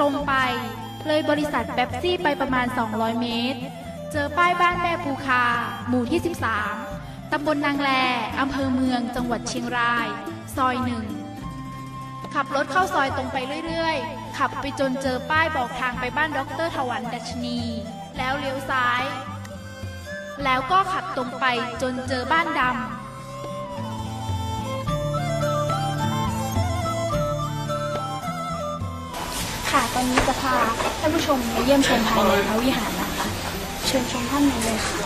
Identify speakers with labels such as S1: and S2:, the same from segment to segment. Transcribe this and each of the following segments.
S1: ตรงไป เลยบริษัทเบปซี่ไปประมาณ 200 เมตร เจอป้ายบ้านแม่ภูคา หมู่ที่ 13 ตำบลนางแลอำเภอเมือง จังหวัดเชียงราย ซอยหนึ่ง ขับรถเข้าซอยตรงไปเรื่อยๆ ขับไปจนเจอป้ายบอกทางไปบ้านดรถวันดัชนี แล้วเลี้ยวซ้าย แล้วก็ขับตรงไปจนเจอบ้านดำ
S2: ค่ะตอนนี้จะพาท่านผู้ชมมาเยี่ยมชมภายในพระวิหารนะคะ เชิญชมท่านในเลยค่ะ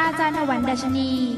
S1: อาจารย์ถวันดัชนี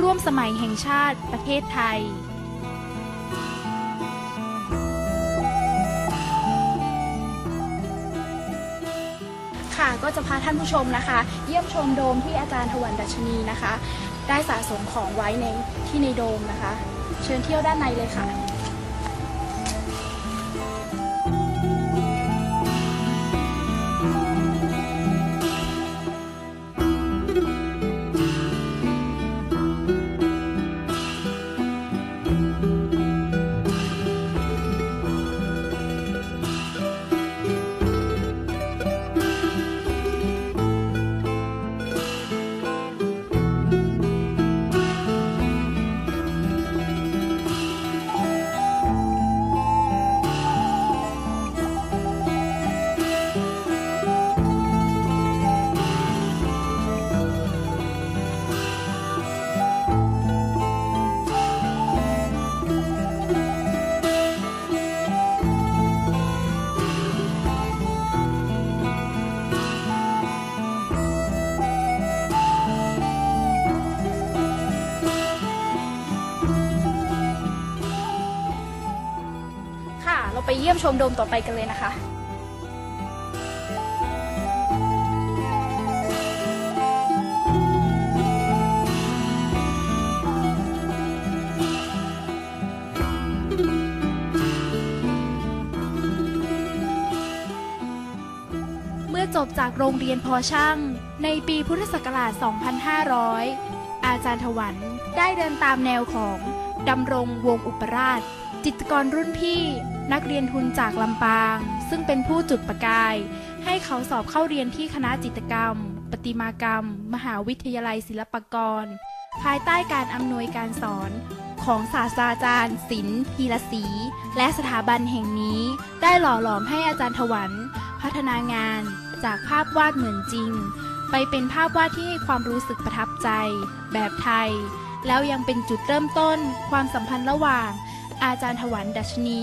S1: ร่วมสมัยแห่งชาติประเทศไทย
S2: ค่ะก็จะพาท่านผู้ชมนะคะ เยี่ยมชมโดมที่อาจารย์ถวันดัชนีนะคะ ได้สะสมของไว้ในที่ในโดมนะคะ เชิญเที่ยวด้านในเลยค่ะ เราไปเยี่ยมชมโดมต่อไปกันเลยนะคะ
S1: เมื่อจบจากโรงเรียนพอช่าง ในปีพุทธศักราช 2500 อาจารย์ถวันได้เดินตามแนวของดำรงวงอุปราช จิตกรรุ่นพี่ นักเรียนทุนจากลำปาง ซึ่งเป็นผู้จุดประกาย ให้เขาสอบเข้าเรียนที่คณะจิตรกรรมประติมากรรม มหาวิทยาลัยศิลปากร ภายใต้การอำนวยการสอนของศาสตราจารย์ศิลป์พีรศรีและสถาบันแห่งนี้ ได้หล่อหลอมให้อาจารย์ถวัน พัฒนางานจากภาพวาดเหมือนจริง ไปเป็นภาพวาดที่ให้ความรู้สึกประทับใจ แบบไทย แล้วยังเป็นจุดเริ่มต้น ความสัมพันธ์ระหว่าง อาจารย์ถวันดัชนี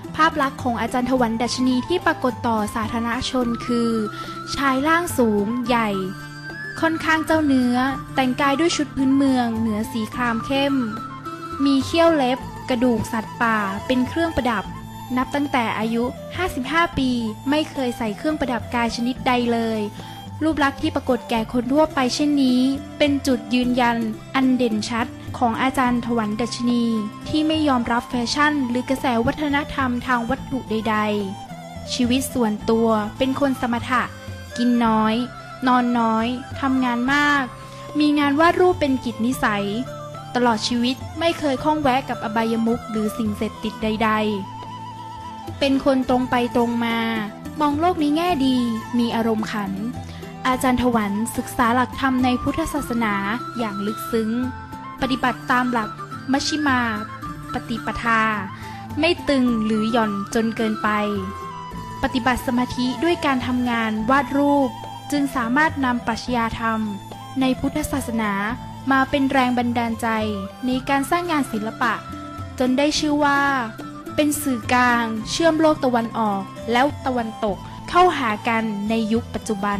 S1: ภาพลักษณ์ของอาจารย์ถวันดัชนีที่ปรากฏต่อสาธารณชนคือ ชายร่างสูง ใหญ่ ค่อนข้างเจ้าเนื้อ แต่งกายด้วยชุดพื้นเมือง เหนือสีครามเข้ม มีเขี้ยวเล็บ กระดูกสัตว์ป่า เป็นเครื่องประดับ นับตั้งแต่อายุ 55 ปี ไม่เคยใส่เครื่องประดับกายชนิดใดเลย รูปลักษณ์ที่ปรากฏแก่คนทั่วไปเช่นนี้ เป็นจุดยืนยัน อันเด่นชัด ของอาจารย์ถวันดัชนี ที่ไม่ยอมรับแฟชั่น หรือกระแสวัฒนธรรมทางวัตถุใด ๆ ชีวิตส่วนตัวเป็นคนสมถะ กินน้อย นอนน้อยทำงานมาก มีงานวาดรูปเป็นกิจนิสัย ตลอดชีวิตไม่เคยข้องแวะกับอบายมุขหรือสิ่งเสพติดใด ๆ เป็นคนตรงไปตรงมา มองโลกในแง่ดีมีอารมณ์ขันอาจารย์ถวันศึกษาหลักธรรมในพุทธศาสนาอย่างลึกซึ้ง ปฏิบัติตามหลักมัชฌิมาปฏิปทา ไม่ตึงหรือหย่อนจนเกินไป ปฏิบัติสมาธิด้วยการทำงานวาดรูป จึงสามารถนำปรัชญาธรรม ในพุทธศาสนามาเป็นแรงบันดาลใจในการสร้างงานศิลปะ จนได้ชื่อว่า เป็นสื่อกลางเชื่อมโลกตะวันออกแล้วตะวันตกเข้าหากันในยุคปัจจุบัน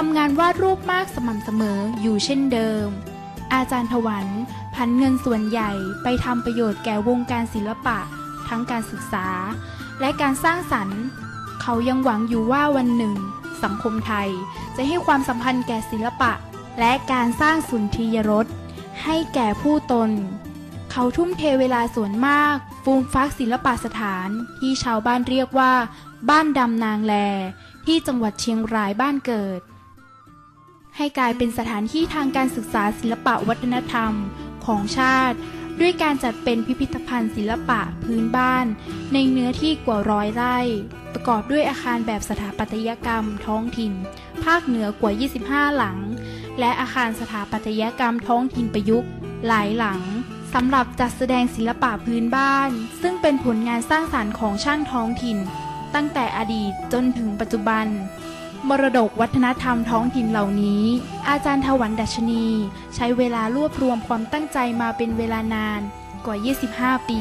S1: ทำงานวาดรูปมากสม่ำเสมออยู่เช่นเดิม อาจารย์ถวันพันเงินส่วนใหญ่ไปทำประโยชน์แก่วงการศิลปะ ทั้งการศึกษา และการสร้างสรรค์ เขายังหวังอยู่ว่าวันหนึ่ง สังคมไทยจะให้ความสัมพันธ์แก่ศิลปะ และการสร้างสุนทรียรสให้แก่ผู้ตน เขาทุ่มเทเวลาส่วนมาก ฟูมฟักศิลปะสถานที่ชาวบ้านเรียกว่า บ้านดำนางแล ที่จังหวัดเชียงรายบ้านเกิด ให้กลายเป็นสถานที่ทางการศึกษาศิลปะวัฒนธรรมของชาติ ด้วยการจัดเป็นพิพิธภัณฑ์ศิลปะพื้นบ้าน ในเนื้อที่กว่าร้อยไร่ ประกอบด้วยอาคารแบบสถาปัตยกรรมท้องถิ่น ภาคเหนือกว่า 25 หลัง และอาคารสถาปัตยกรรมท้องถิ่นประยุกต์ หลายหลังสำหรับจัดแสดงศิลปะพื้นบ้าน ซึ่งเป็นผลงานสร้างสารรค์ของช่างท้องถิ่น ตั้งแต่อดีตจนถึงปัจจุบัน มรดกวัฒนธรรมท้องถิ่นเหล่านี้ อาจารย์ถวันดัชนี ใช้เวลารวบรวมความตั้งใจมาเป็นเวลานานกว่า 25 ปี